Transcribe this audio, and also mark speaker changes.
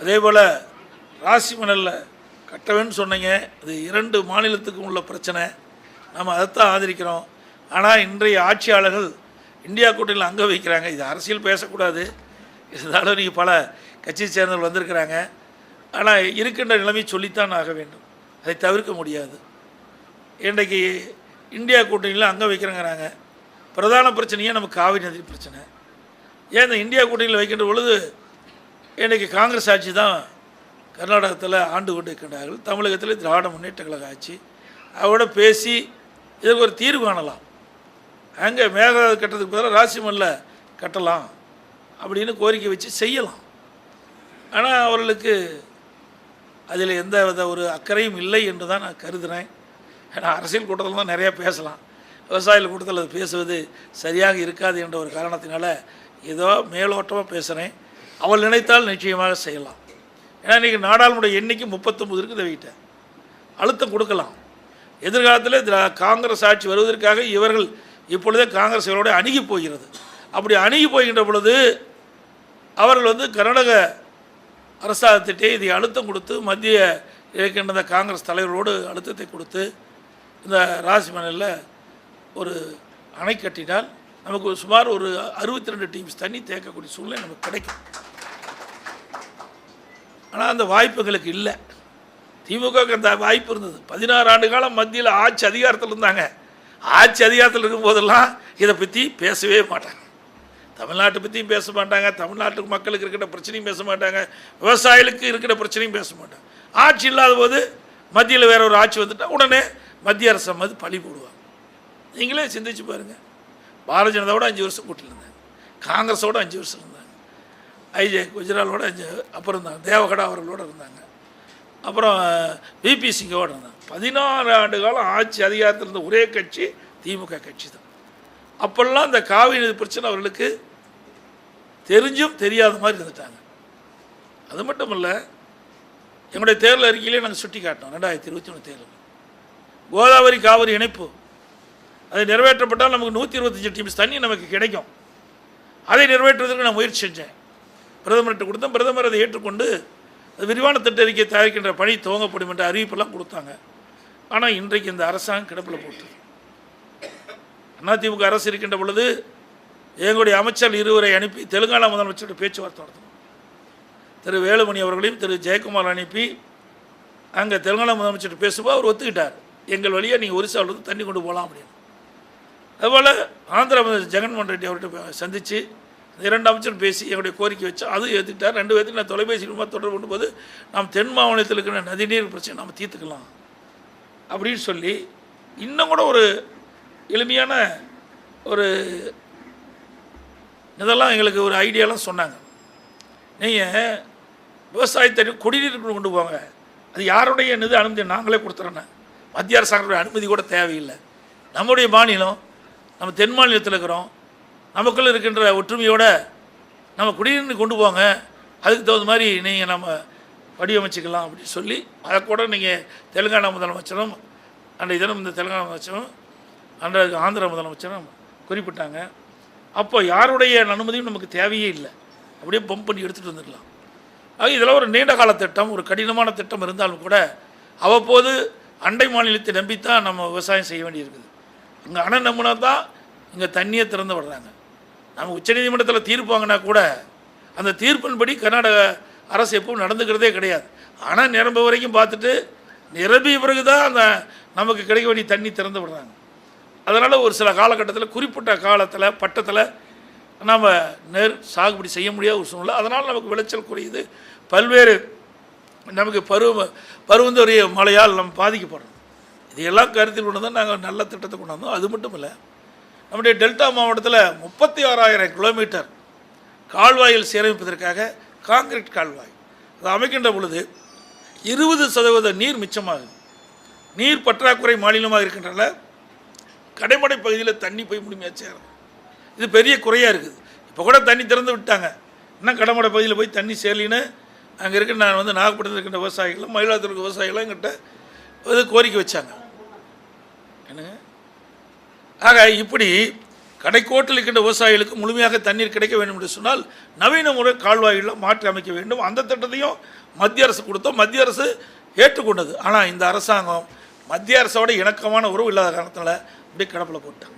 Speaker 1: அதே போல் ராசி மணலில் கட்டவேன்னு சொன்னீங்க. இது இரண்டு மாநிலத்துக்கும் உள்ள பிரச்சனை. நம்ம அதைத்தான் ஆதரிக்கிறோம். ஆனால் இன்றைய ஆட்சியாளர்கள் இந்தியா கூட்டணியில் அங்கே வைக்கிறாங்க. இது அரசியல் பேசக்கூடாது. இருந்தாலும் நீங்கள் பல கட்சியை சேர்ந்தவர்கள் வந்திருக்கிறாங்க. ஆனால் இருக்கின்ற நிலைமை சொல்லித்தான் ஆக வேண்டும். அதை தவிர்க்க முடியாது. இன்றைக்கு இந்தியா கூட்டணியில் அங்கே வைக்கிறேங்கிறாங்க. பிரதான பிரச்சனையே நமக்கு காவிரி நதி பிரச்சனை. ஏன் இந்த இந்தியா கூட்டணியில் வைக்கின்ற பொழுது இன்றைக்கி காங்கிரஸ் ஆட்சி தான் கர்நாடகத்தில் ஆண்டு கொண்டு இருக்கின்றார்கள் தமிழகத்தில் திராவிட முன்னேற்ற கழக ஆட்சி. அவரோட பேசி இதற்கு ஒரு தீர்வு காணலாம். அங்கே மேகதாது கட்டுறதுக்கு பதிலாக ராசிமல்ல கட்டலாம் அப்படின்னு கோரிக்கை வச்சு செய்யலாம். ஆனால் அவர்களுக்கு அதில் எந்த வித ஒரு அக்கறையும் இல்லை என்று தான் நான் கருதுகிறேன் ஏன்னா அரசியல் கூட்டத்தில் தான் நிறையா பேசலாம். விவசாயிகள் கூட்டத்தில் அது பேசுவது சரியாக இருக்காது என்ற ஒரு காரணத்தினால ஏதோ மேலோட்டமாக பேசுகிறேன் அவள் நினைத்தால் நிச்சயமாக செய்யலாம். ஏன்னா இன்றைக்கி நாடாளுமன்ற எண்ணிக்கை முப்பத்தொம்பது இருக்குது வீட்டை. அழுத்தம் கொடுக்கலாம். எதிர்காலத்தில் காங்கிரஸ் ஆட்சி வருவதற்காக இவர்கள் இப்பொழுதே காங்கிரஸ் இவரோட அணுகி போகிறது. அப்படி அணுகி போகின்ற பொழுது அவர்கள் வந்து கர்நாடக அரசாங்கத்திட்டே இதை அழுத்தம் கொடுத்து மத்திய இருக்கின்ற காங்கிரஸ் தலைவரோடு அழுத்தத்தை கொடுத்து இந்த ராசிமணலில் ஒரு அணை கட்டினால் நமக்கு சுமார் ஒரு அறுபத்தி ரெண்டு டீம்ஸ் தண்ணி தேக்கக்கூடிய சூழ்நிலை நமக்கு கிடைக்கும். ஆனால் அந்த வாய்ப்புகளுக்கு இல்லை. திமுகவுக்கு அந்த வாய்ப்பு இருந்தது. பதினாறு ஆண்டு காலம் மத்தியில் ஆட்சி அதிகாரத்தில் இருந்தாங்க. ஆட்சி அதிகாரத்தில் இருக்கும் போதெல்லாம் இதை பற்றி பேசவே மாட்டாங்க. தமிழ்நாட்டை பற்றியும் பேச மாட்டாங்க. தமிழ்நாட்டு மக்களுக்கு இருக்கிற பிரச்சனையும் பேச மாட்டாங்க. விவசாயிகளுக்கு இருக்கிற பிரச்சனையும் பேச மாட்டாங்க. ஆட்சி இல்லாத போது மத்தியில் வேற ஒரு ஆட்சி வந்துட்டால் உடனே மத்திய அரசு அது பழி போடுவாங்க. நீங்களே சிந்திச்சு பாருங்கள் பாரதிய ஜனதாவோட அஞ்சு வருஷம் கூட்டில் காங்கிரஸோட அஞ்சு வருஷம் இருந்தாங்க. ஐஜே குஜராலோட அஞ்சு அப்புறம் இருந்தாங்க. தேவகடா அவர்களோட இருந்தாங்க. அப்புறம் விபி சிங்கோடு இருந்தாங்க. பதினாறு ஆண்டு காலம் ஆட்சி அதிகாரத்தில் இருந்த ஒரே கட்சி திமுக கட்சி தான் அப்போல்லாம் இந்த காவிரி பிரச்சனை அவர்களுக்கு தெரிஞ்சும் தெரியாத மாதிரி இருந்துட்டாங்க. அது மட்டும் இல்லை எங்களுடைய தேர்தல் அறிக்கையிலே நாங்கள் சுட்டி காட்டினோம் ரெண்டாயிரத்தி இருபத்தி ஒன்று தேர்தல். கோதாவரி காவிரி இணைப்பு அது நிறைவேற்றப்பட்டால் நமக்கு நூற்றி இருபத்தஞ்சு டீம்ஸ் தண்ணி நமக்கு கிடைக்கும். அதை நிறைவேற்றுவதற்கு நான் முயற்சி செஞ்சேன். பிரதமர்கிட்ட கொடுத்தோம் பிரதமர் அதை ஏற்றுக்கொண்டு விரிவான திட்ட அறிக்கை தயாரிக்கின்ற பணி துவங்கப்படும் என்ற அறிவிப்பெல்லாம் கொடுத்தாங்க. ஆனால் இன்றைக்கு இந்த அரசாங்கம் கிடப்பில் போட்டு அதிமுக அரசு இருக்கின்ற பொழுது எங்களுடைய அமைச்சர் இருவரை அனுப்பி தெலுங்கானா முதலமைச்சரோட பேச்சுவார்த்தை நடத்தணும். திரு வேலுமணி அவர்களையும் திரு ஜெயக்குமார் அனுப்பி அங்கே தெலுங்கானா முதலமைச்சர் பேசும்போது அவர் ஒத்துக்கிட்டார். எங்கள் வழியாக நீங்கள் ஒரிசாவில் இருந்து தண்ணி கொண்டு போகலாம் அப்படின்னு. அதுபோல் ஆந்திர முதலமைச்சர் ஜெகன்மோகன் ரெட்டி அவர்கிட்ட சந்தித்து இரண்டு அமைச்சர் பேசி எங்களுடைய கோரிக்கை வச்சு அதுவும் ஏற்றுக்கிட்டார் ரெண்டு பேர்த்துக்கு நான் தொலைபேசி மூலமாக தொடர்பு கொண்டு போது நாம் தென் மாவட்டத்தில் இருக்கிற நதிநீர் பிரச்சனை நம்ம தீர்த்துக்கலாம் அப்படின்னு சொல்லி இன்னும் கூட ஒரு எளிமையான ஒரு இதெல்லாம் எங்களுக்கு ஒரு ஐடியாலாம் சொன்னாங்க. நீங்கள் விவசாயத்தை குடிநீர் குடிநீருக்கு கொண்டு போங்க. அது யாருடைய நிதி அனுமதி? நாங்களே கொடுத்துறோன்னு மத்திய அரசாங்கத்துடைய அனுமதி கூட தேவையில்லை. நம்முடைய மாநிலம் நம்ம தென் மாநிலத்தில் இருக்கிறோம். நமக்குள்ளே இருக்கின்ற ஒற்றுமையோடு நம்ம குடியிருந்து கொண்டு போங்க. அதுக்கு தகுந்த மாதிரி நீங்கள் நம்ம வடிவமைச்சிக்கலாம் அப்படின்னு சொல்லி அதை கூட நீங்கள் தெலுங்கானா முதலமைச்சரும் அன்றைய தினம் இந்த தெலுங்கானா முதலமைச்சரும் அன்றைய ஆந்திர முதலமைச்சரும் குறிப்பிட்டாங்க. அப்போ யாருடைய அனுமதியும் நமக்கு தேவையே இல்லை. அப்படியே பம்ப் பண்ணி எடுத்துகிட்டு வந்துடலாம். ஆக இதெல்லாம் ஒரு நீண்ட கால திட்டம் ஒரு கடினமான திட்டம் இருந்தாலும் கூட அவ்வப்போது அண்டை மாநிலத்தை நம்பித்தான் நம்ம விவசாயம் செய்ய வேண்டியிருக்குது. அங்கே அணை நம்பினா தான் இங்கே தண்ணியை திறந்து விடுறாங்க. நம்ம உச்சநீதிமன்றத்தில் தீர்ப்பு வாங்கினா கூட அந்த தீர்ப்பின்படி கர்நாடக அரசு எப்பவும் நடந்துக்கிறதே கிடையாது. ஆனால் நிரம்ப வரைக்கும் பார்த்துட்டு நிரம்பிய பிறகு தான் அந்த நமக்கு கிடைக்க வேண்டிய தண்ணி திறந்து விடுறாங்க. அதனால் ஒரு சில காலகட்டத்தில் குறிப்பிட்ட காலத்தில் பட்டத்தில் நாம் நெல் சாகுபடி செய்ய முடியாத ஒரு சூழ்நிலை. அதனால் நமக்கு விளைச்சல் குறையுது. பல்வேறு நமக்கு பருவ பருவந்தோடைய மழையால் நம்ம பாதிக்கப்படுறோம். இதையெல்லாம் கருத்தில் கொண்டு தான் நாங்கள் நல்ல திட்டத்தை கொண்டு வந்தோம் அது மட்டும் இல்லை நம்முடைய டெல்டா மாவட்டத்தில் முப்பத்தி ஆறாயிரம் கிலோமீட்டர் கால்வாயில் சீரமைப்பதற்காக காங்கிரீட் கால்வாய். அதை அமைக்கின்ற பொழுது இருபது சதவீத நீர் மிச்சமாகும் நீர் பற்றாக்குறை மாநிலமாக இருக்கின்றன கடைமடை பகுதியில் தண்ணி போய் முழுமையாக சேரும். இது பெரிய குறையாக இருக்குது. இப்போ கூட தண்ணி திறந்து விட்டாங்க. இன்னும் கடமடை பகுதியில் போய் தண்ணி சேரலின்னு அங்கே இருக்க நான் வந்து நாகப்பட்டினத்தில் இருக்கின்ற விவசாயிகளும் மயிலாடுதுறை விவசாயிகளும் எங்கிட்ட இது கோரிக்கை வச்சாங்க. என்னங்க? ஆக இப்படி கடைக்கோட்டில் இருக்கின்ற விவசாயிகளுக்கு முழுமையாக தண்ணீர் கிடைக்க வேண்டும் என்று சொன்னால் நவீன முறை கால்வாயில் மாற்றி அமைக்க வேண்டும். அந்த திட்டத்தையும் மத்திய அரசு கொடுத்தோம். மத்திய அரசு ஏற்றுக்கொண்டது. ஆனால் இந்த அரசாங்கம் மத்திய அரசோட இணக்கமான உறவு இல்லாத காரணத்தில் அப்படியே கிடப்பில் போட்டாங்க.